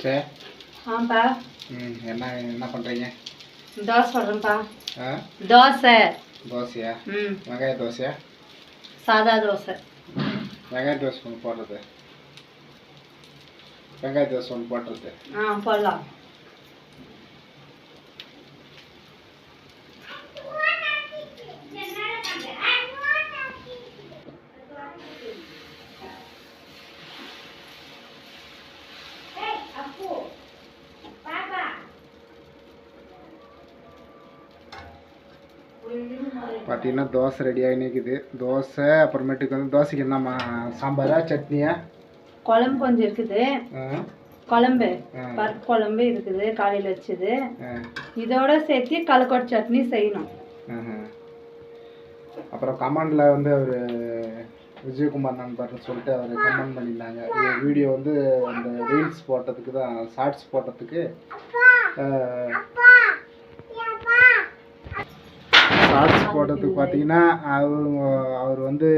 சரி ஆப்பா ம் என்ன என்ன பண்ணுறீங்க தோசை போடுறேன்ப்பா ஆ? தோசை. தோசையா? ம். வெங்காய தோசையா? சாதா தோசை. வெங்காய தோசை ஒன்று போடுறது. வெங்காய தோசை ஒன்று போடுறது. ஆ போடலாம். பார்த்தீங்கன்னா தோசை ரெடியாகி நிற்குது தோசை அப்புறமேட்டுக்கு வந்து தோசைக்கு என்னம்மா? சாம்பாரா சட்னியா? குழம்பு கொஞ்சம் இருக்குது. குழம்பு. பருப்பு குழம்பு இருக்குது காலையில் வச்சது. இதோட சேர்த்து கலக்கொட்டை சட்னி செய்யணும். அப்புறம் கமெண்டில் வந்து அவர் விஜயகுமார் நண்பர்னு சொல்லிட்டு அவர் கமெண்ட் பண்ணியிருந்தாங்க. வீடியோ வந்து அந்த ரீல்ஸ் போட்டதுக்கு தான் ஷார்ட்ஸ் போட்டதுக்கு ஷார்ட்ஸ் போட்டதுக்கு பார்த்தீங்கன்னா அவர் அவர் வந்து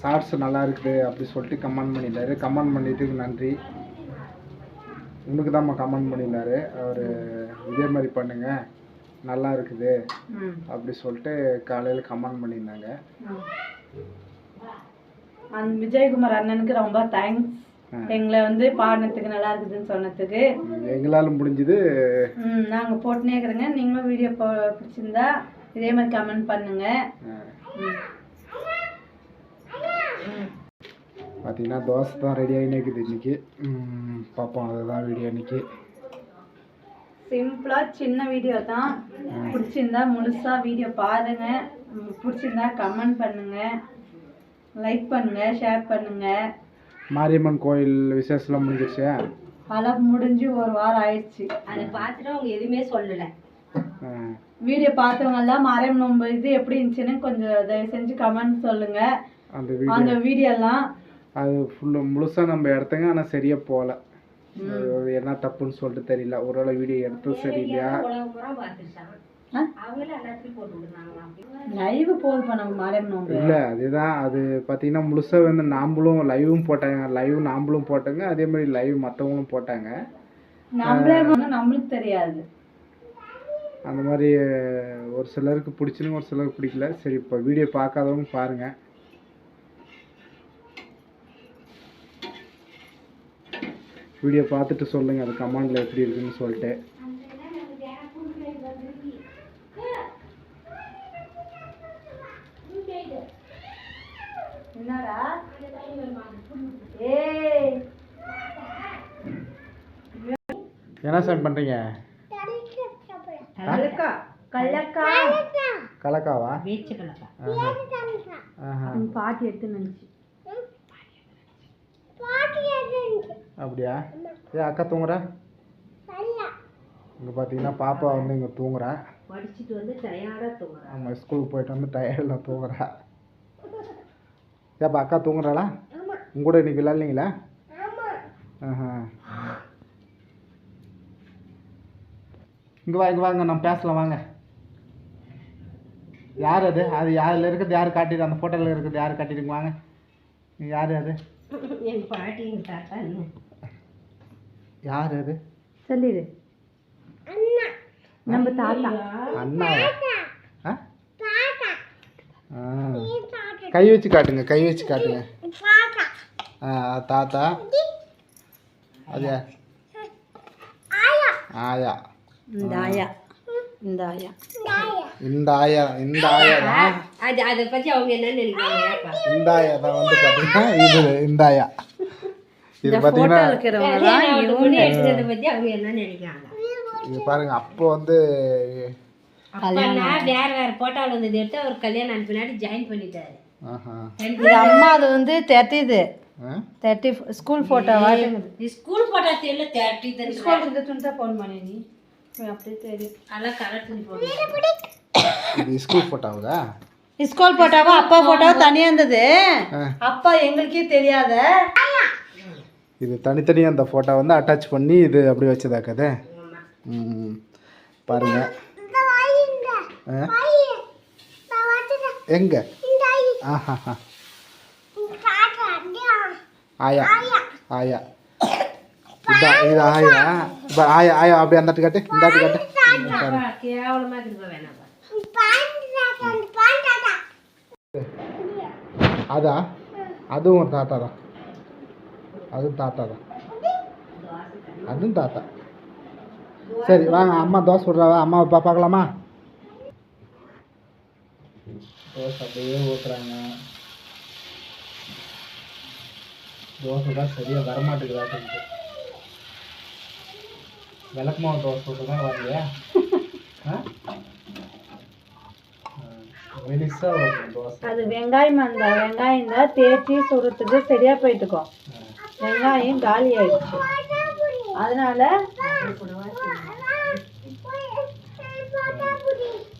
ஷார்ட்ஸ் நல்லா இருக்குது அப்படி சொல்லிட்டு கமெண்ட் பண்ணியிருந்தாரு கமெண்ட் பண்ணிட்டதுக்கு நன்றி. உனக்கு தான்மா கமெண்ட் பண்ணியிருந்தாரு அவர் இதே மாதிரி பண்ணுங்க. நல்லா இருக்குது. அப்படி சொல்லிட்டு காலையில் கமெண்ட் பண்ணியிருந்தாங்க. விஜயகுமார் அண்ணனுக்கு ரொம்ப தேங்க்ஸ். எங்களை வந்து பாடினதுக்கு நல்லா இருக்குதுன்னு சொன்னதுக்கு. எங்களால் முடிஞ்சது. ம் நாங்கள் போட்டுனே இருக்கிறோங்க. நீங்களும் வீடியோ போ பிடிச்சிருந்தா இதே மாதிரி கமெண்ட் பண்ணுங்க. பார்த்தீங்கன்னா தோசை தான் ரெடியாகி நிற்குது இன்னைக்கு. ம், பார்ப்போம் அதுதான் வீடியோ இன்னைக்கு. சிம்பிளா சின்ன வீடியோ தான். பிடிச்சிருந்தா முழுசா வீடியோ பாருங்க. பிடிச்சிருந்தா கமெண்ட் பண்ணுங்க. லைக் பண்ணுங்க ஷேர் பண்ணுங்க. மாரியம்மன் கோயில் விசேஷம்லாம் முடிஞ்சிருச்சு? பல முடிஞ்சு ஒரு வாரம் ஆயிடுச்சு. அதை பார்த்துட்டு அவங்க எதுவுமே சொல்லலை. வீடியோ பார்த்தவங்க எல்லாம் மறையம் நோம்பு இது எப்படி இருந்துச்சுன்னு கொஞ்சம் தயவு செஞ்சு கமெண்ட் சொல்லுங்க. அந்த வீடியோ. அந்த வீடியோ எல்லாம் அது ஃபுல்லு முழுசாக நம்ம எடுத்தங்க ஆனால் சரியாக போகல. என்ன தப்புன்னு சொல்லிட்டு தெரியல. ஒருவேளை வீடியோ எடுத்தது சரியில்லையா? லைவ் போதுப்பா நம்ம இல்லை அதுதான் அது பார்த்தீங்கன்னா முழுசாக வந்து நாம்பளும் லைவும் போட்டாங்க. லைவ் நாம்பளும் போட்டாங்க. அதே மாதிரி லைவ் மற்றவங்களும் போட்டாங்க. நம்மளுக்கு தெரியாது. அந்த மாதிரி ஒரு சிலருக்கு பிடிச்சிருக்கு ஒரு சிலருக்கு பிடிக்கல. சரி இப்போ வீடியோ பார்க்காதவங்க பாருங்கள் வீடியோ பார்த்துட்டு சொல்லுங்கள் அது கமெண்டில் எப்படி இருக்குன்னு சொல்லிட்டு. என்ன சார் பண்ணுறீங்க கலக்காவா? பாட்டி எடுத்து நினைச்சு. அப்படியா? ஏ அக்கா தூங்குறா? இங்கே பார்த்தீங்கன்னா பாப்பா வந்து இங்கே தூங்குறா. படிச்சுட்டு வந்து டயர்டாக தூங்குறாங்க ஆமாம் ஸ்கூலுக்கு போயிட்டு வந்து டயர்டில் தூங்குறா. ஏப்பா அக்கா தூங்குறாளா? உங்க கூட இன்னைக்கு விளாட்லீங்களா ஆஹா. இங்கே வா இங்கே வாங்க நம்ம பேசலாம் வாங்க. யார் அது? அது யாரில் இருக்கிறது யார் காட்டிடு அந்த ஃபோட்டோவில் இருக்கிறது யார் காட்டிடுங்க வாங்க. யார் அது? எங்கள் பாட்டி எங்கள் தாத்தா யார் அது? சொல்லிடு. நம்ம தாத்தா. ஆ. கை வச்சு காட்டுங்க கை வச்சு காட்டுங்க. ஆ தாத்தா. அது? ஆயா. இந்த ஆயா இந்த ஆயா இந்த ஆயா இந்த ஆயா தான் அது அதை பற்றி அவங்க என்ன நினைக்கிறாங்க ஏப்பா இந்த ஆயா தான் வந்து பார்த்தீங்கன்னா இது இந்த ஆயா இது பார்த்தீங்கன்னா இருக்கிறவங்க தான் அவங்க முடி எடுத்ததை பற்றி அவங்க என்ன நினைக்கிறாங்க? இது பாருங்க அப்போ வந்து வேற வேற போட்டோவில் வந்தது எடுத்து அவர் கல்யாணம் பின்னாடி ஜாயின் பண்ணிட்டாரு. ஆஹா. இது அம்மா அது வந்து தேர்ட்டிது ஆ? தேர்ட்டி ஸ்கூல் ஃபோட்டோவா நீ ஸ்கூல் போட்டா தெரியல தேர்ட்டி ஸ்கூல் இந்த துணி தான் ஃபோன் பண்ணி அப்படியே கலர் இது ஸ்கூல் ஃபோட்டோவுதா ஸ்கூல் போட்டோவா அப்பா போட்டோவா தனியாக இருந்தது. ஆ. அப்பா எங்களுக்கே தெரியாத. இது தனித்தனியாக அந்த ஃபோட்டோ வந்து அட்டாச் பண்ணி இது அப்படி வச்சதாக்கது? ம் பாருங்க. ஆ? எங்க? ஆஹா ஆயா. ஆயா. இதா இது ஆயா. இப்போ ஆயா ஆயா அப்படி அந்த காட்டு. இந்த ஆட்டு காட்டு. அதா? அதுவும் ஒரு தாத்தா தான். அதுவும் தாத்தா தான். அதுவும் தாத்தா. சரி வாங்க அம்மா தோசை விட்றாவா அம்மா அப்பா பார்க்கலாமா? தோசை அப்படியே ஊற்றுறாங்க தோசை தான் சரியாக வரமாட்டேங்குதாட்டு விளக்கு மாவு தோசை விட்டு தான் வரலையா ஆ? மெலிசாக வரும் தோசை. அது வெங்காயம் அந்த வெங்காயம் தான் தேய்ச்சி சுடுறதுக்கு சரியா போயிட்டுக்கும் வெங்காயம் காலி ஆயிடுச்சு. அதனால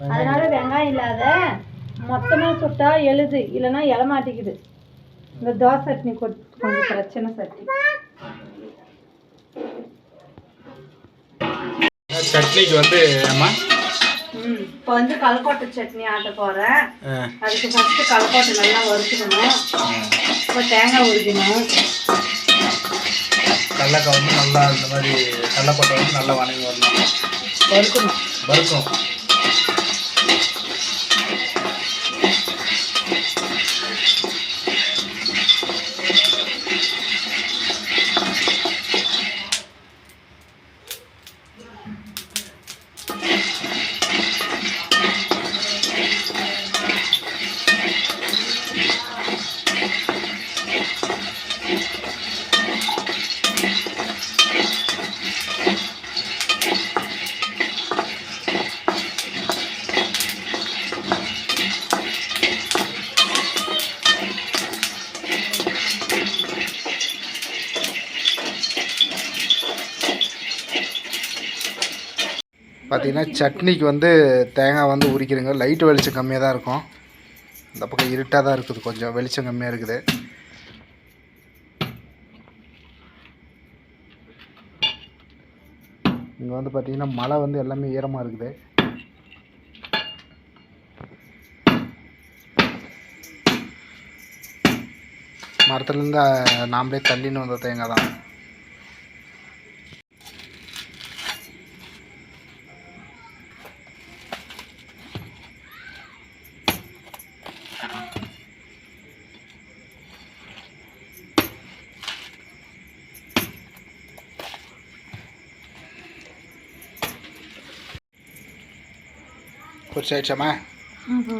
அதனால வெங்காயம் இல்லாத மொத்தமா சுட்டா எழுது இல்லைன்னா இல மாட்டிக்குது. இந்த தோசை சட்னி கொஞ்சம் பிரச்சனை சட்னி. சட்னிக்கு வந்து அம்மா? இப்போ வந்து கல்கோட்டை சட்னி ஆட்ட போறேன். அதுக்கு ஃபர்ஸ்ட் கல்கோட்டை நல்லா வறுத்துக்கணும். இப்போ தேங்காய் உரிக்கணும். கடலக்காய் வந்து நல்லா இந்த மாதிரி கடலக்கொட்டை வந்து நல்லா வணங்கி வரணும். வறுக்கணும். வறுக்கும் பார்த்தீங்கன்னா சட்னிக்கு வந்து தேங்காய் வந்து உரிக்கிறங்க. லைட்டு வெளிச்சம் கம்மியாக தான் இருக்கும். இந்த பக்கம் இருட்டாக தான் இருக்குது. கொஞ்சம் வெளிச்சம் கம்மியாக இருக்குது. இங்கே வந்து பார்த்தீங்கன்னா மழை வந்து எல்லாமே ஈரமாக இருக்குது. மரத்துலேருந்து அஹ், நாமளே தள்ளின்னு வந்த தேங்காய் தான்.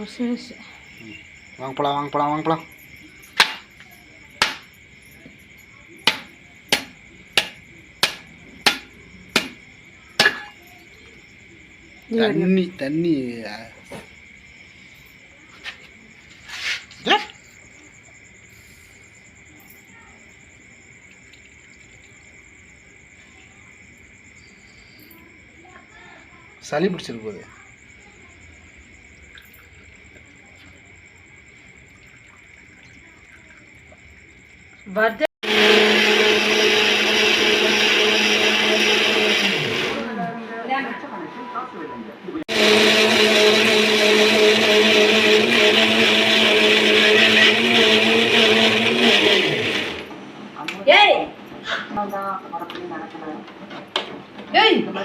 சரி சரி வாங்க போலாம் வாங்க போலாம் வாங்க போலாம் தண்ணி தண்ணி. சளி பிடிச்சிருக்கு போகுது வறுத்து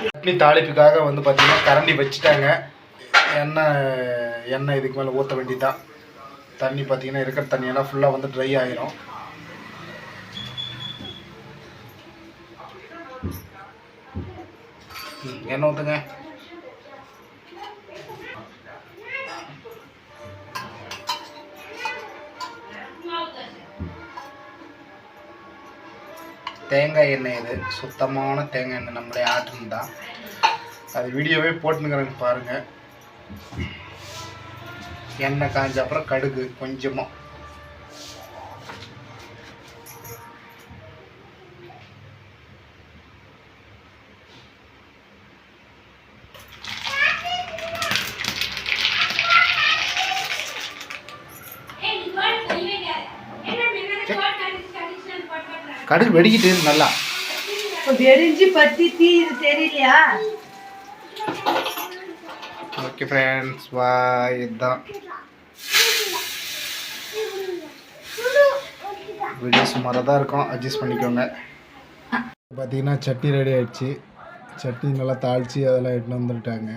சட்னி தாளிப்புக்காக வந்து பார்த்தீங்கன்னா கரண்டி வச்சுட்டாங்க. எண்ணெய் எண்ணெய் இதுக்கு மேலே ஊற்ற வேண்டியதுதான். தண்ணி பார்த்தீங்கன்னா இருக்கிற தண்ணியெல்லாம் ஃபுல்லாக வந்து ட்ரை ஆயிரும். எண்ணெய் ஊற்றுங்க தேங்காய் எண்ணெய் இது. சுத்தமான தேங்காய் எண்ணெய் நம்மளே ஆட்டுன்னு தான் அது வீடியோவே போட்டுனுங்கிறேங்க பாருங்கள் எண்ணெய் காஞ்ச அப்புறம் கடுகு கொஞ்சமாக கடுகு வெடிக்கிட்டு இருக்கு நல்லா வெடிஞ்சு பத்தி தீ இது தெரியலையா? ஓகே ஃப்ரெண்ட்ஸ் வா இதுதான். வீடியோ சுமாராக தான் இருக்கும். அட்ஜஸ்ட் பண்ணிக்கோங்க. பார்த்தீங்கன்னா சட்னி ரெடி ஆயிடுச்சு. சட்னி நல்லா தாளித்து அதெல்லாம் எடுத்துன்னு வந்துட்டாங்க.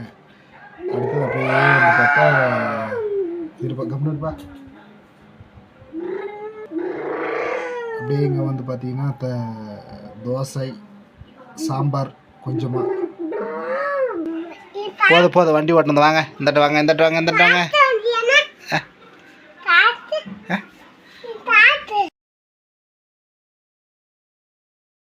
அடுத்தது அப்படியே பார்த்தா இருப்பா கம்முன்னு இருப்பா. அப்படியே இங்கே வந்து பார்த்தீங்கன்னா த தோசை சாம்பார் கொஞ்சமாக போதும் போதும் வண்டி ஓட்டணும் வாங்க. இந்தட்டு வாங்க இந்தட்டு வாங்க இந்தட்டு வாங்க.